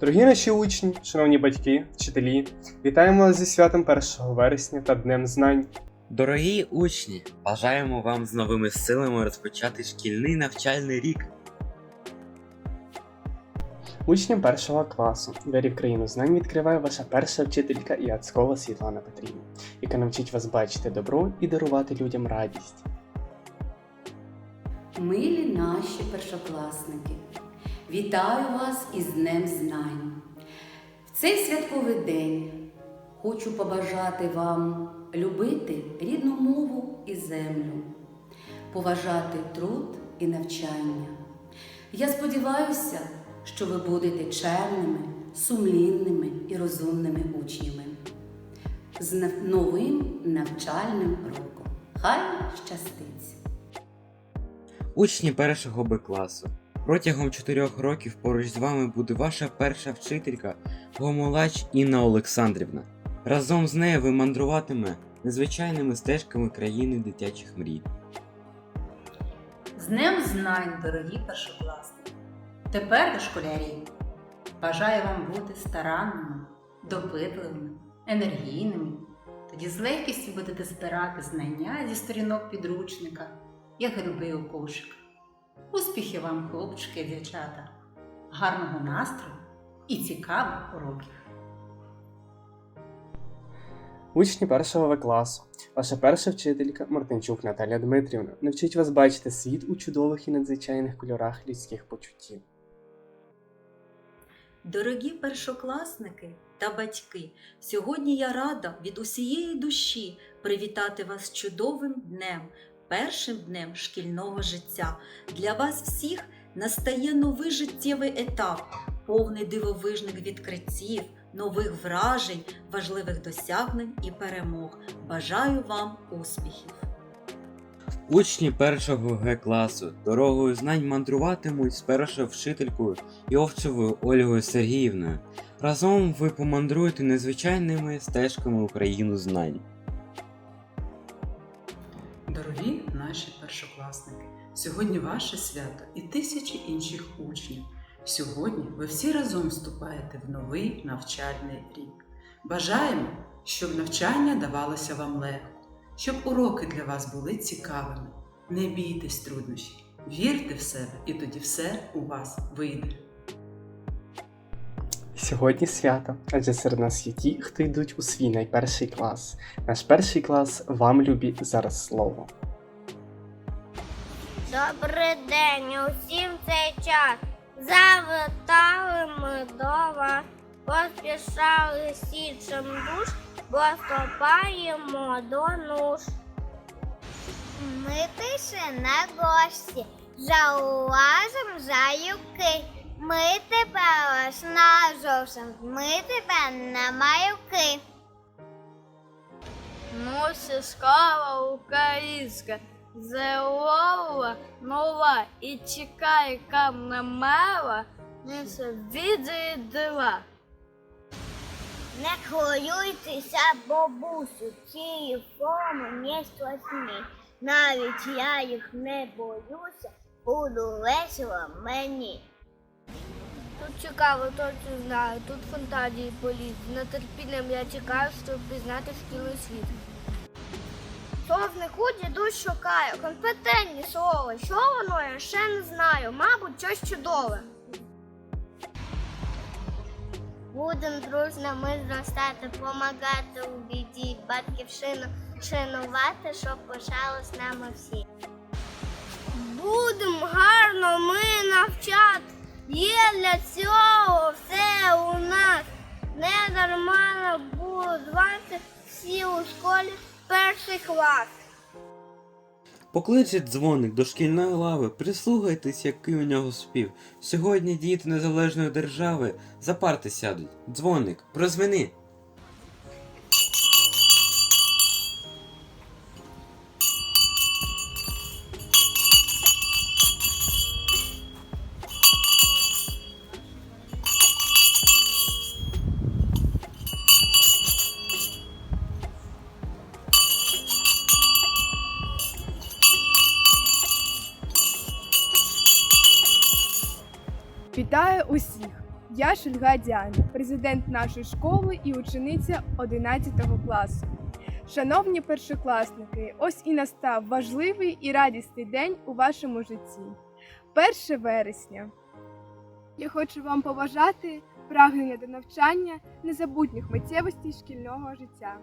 Дорогі наші учні, шановні батьки, вчителі, вітаємо вас зі святом 1 вересня та Днем Знань. Дорогі учні, бажаємо вам з новими силами розпочати шкільний навчальний рік. Учням першого класу двері в країну знань відкриває ваша перша вчителька Яцкова Світлана Петрівна, яка навчить вас бачити добро і дарувати людям радість. Милі наші першокласники, вітаю вас із Днем Знань. В цей святковий день хочу побажати вам любити рідну мову і землю, поважати труд і навчання. Я сподіваюся, що ви будете чемними, сумлінними і розумними учнями. З новим навчальним роком. Хай щастить! Учні першого Б класу. Протягом чотирьох років поруч з вами буде ваша перша вчителька Гомолач Інна Олександрівна. Разом з нею ви мандруватиме незвичайними стежками країни дитячих мрій. З Днем знань, дорогі першокласники! Тепер до школярів. Бажаю вам бути старанними, допитливими, енергійними. Тоді з легкістю будете збирати знання зі сторінок підручника, як гриби у кошик. Успіхів вам, хлопчики і дівчата, гарного настрою і цікавих уроків! Учні першого В класу, ваша перша вчителька Мартинчук Наталя Дмитрівна навчить вас бачити світ у чудових і надзвичайних кольорах людських почуттів. Дорогі першокласники та батьки, сьогодні я рада від усієї душі привітати вас чудовим днем, першим днем шкільного життя. Для вас всіх настає новий життєвий етап, повний дивовижних відкриттів, нових вражень, важливих досягнень і перемог. Бажаю вам успіхів! Учні першого Г класу дорогою знань мандруватимуть з першою вчителькою Йовцевою Ольгою Сергіївною. Разом ви помандруєте незвичайними стежками Україну знань. Наші першокласники, сьогодні ваше свято і тисячі інших учнів. Сьогодні ви всі разом вступаєте в новий навчальний рік. Бажаємо, щоб навчання давалося вам легко, щоб уроки для вас були цікавими. Не бійтесь труднощів, вірте в себе, і тоді все у вас вийде. Сьогодні свято, адже серед нас є ті, хто йдуть у свій найперший клас. Наш перший клас вам любі зараз слово. Добрий день усім цей час. Завітали ми до вас, поспішали січем душ, бо до нуж. Ми пише на гості, зауважим заюки. Ми тепер ось на зовсім, ми тепер на маюки. Ну, школа українська, зелова нова і чекає камна мала, несе відео дива. Не хвилюйтеся, бабусю, ці форми не страшні. Навіть я їх не боюся, буду весело мені. Тут цікаво, точно знаю, тут фантазії політ. Нетерпінням я чекаю, щоб пізнати шкільний світ. Словнику дідусь шукає, компетентні слово. Що воно, я ще не знаю. Мабуть, щось чудове. Будем дружно ми зростати, помагати у біді, батьківщину шанувати, щоб пишали з нами всі. Будемо гарно ми навчати. Є для цього все у нас. Не дарма будуть звати всі у школі перший клас. Покличе дзвоник до шкільної лави, прислухайтесь, який у нього спів. Сьогодні діти незалежної держави за парти сядуть. Дзвоник, прозвени. Вітаю усіх! Я Шульга Діана, президент нашої школи і учениця 11 класу. Шановні першокласники, ось і настав важливий і радісний день у вашому житті. 1 вересня. Я хочу вам побажати прагнення до навчання, незабутніх миттєвостей шкільного життя.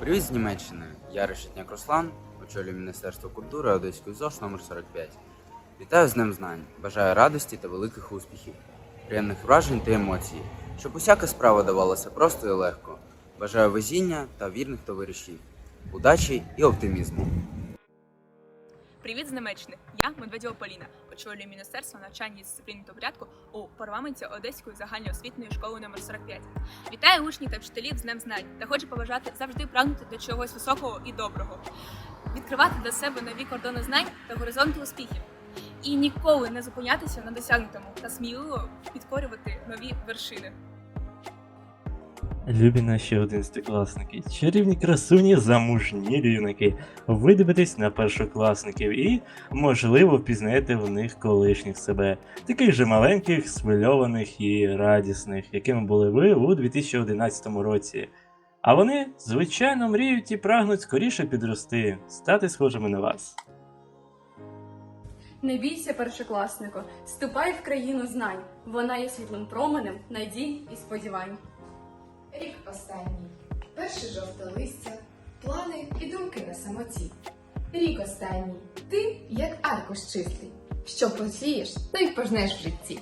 Привіт з Німеччини. Я Решетняк Руслан, очолюю Міністерство культури Одеської ЗОШ номер 45. Вітаю з Днем Знань. Бажаю радості та великих успіхів, приємних вражень та емоцій, щоб усяка справа давалася просто і легко. Бажаю везіння та вірних товаришів, удачі і оптимізму. Привіт з Німеччини. Я Медведєва Поліна, очолюю Міністерство навчання і дисципліни та порядку у парламенті Одеської загальноосвітньої школи номер 45. Вітаю учнів та вчителів з Днем Знань та хочу побажати завжди прагнути до чогось високого і доброго, відкривати для себе нові кордони знань та горизонти успіхів. І ніколи не зупинятися на досягнутому та сміливо підкорювати нові вершини. Любі наші одинадцятикласники, чарівні красуні, замужні рівники. Ви дивитесь на першокласників і, можливо, впізнаєте в них колишніх себе, таких же маленьких, свильованих і радісних, якими були ви у 2011 році. А вони, звичайно, мріють і прагнуть скоріше підрости, стати схожими на вас. Не бійся, першокласнику, ступай в країну знань. Вона є світлим променем, надій і сподівань. Рік останній, перше жовте листя, плани і думки на самоті. Рік останній, ти як аркуш чистий. Що посієш, то й пожнеш в житті.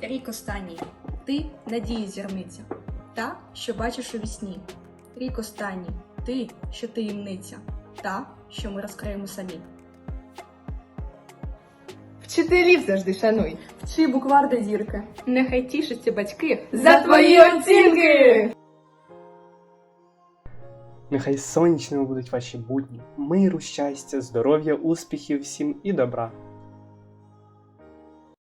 Рік останній. Ти надії зірниця, та, що бачиш у вісні. Рік останній. Ти, що таємниця, та, що ми розкриємо самі. Вчителів завжди шануй. Вчи буквар до зірки. Нехай тішаться батьки За твої оцінки! Нехай сонячними будуть ваші будні, миру, щастя, здоров'я, успіхів всім і добра.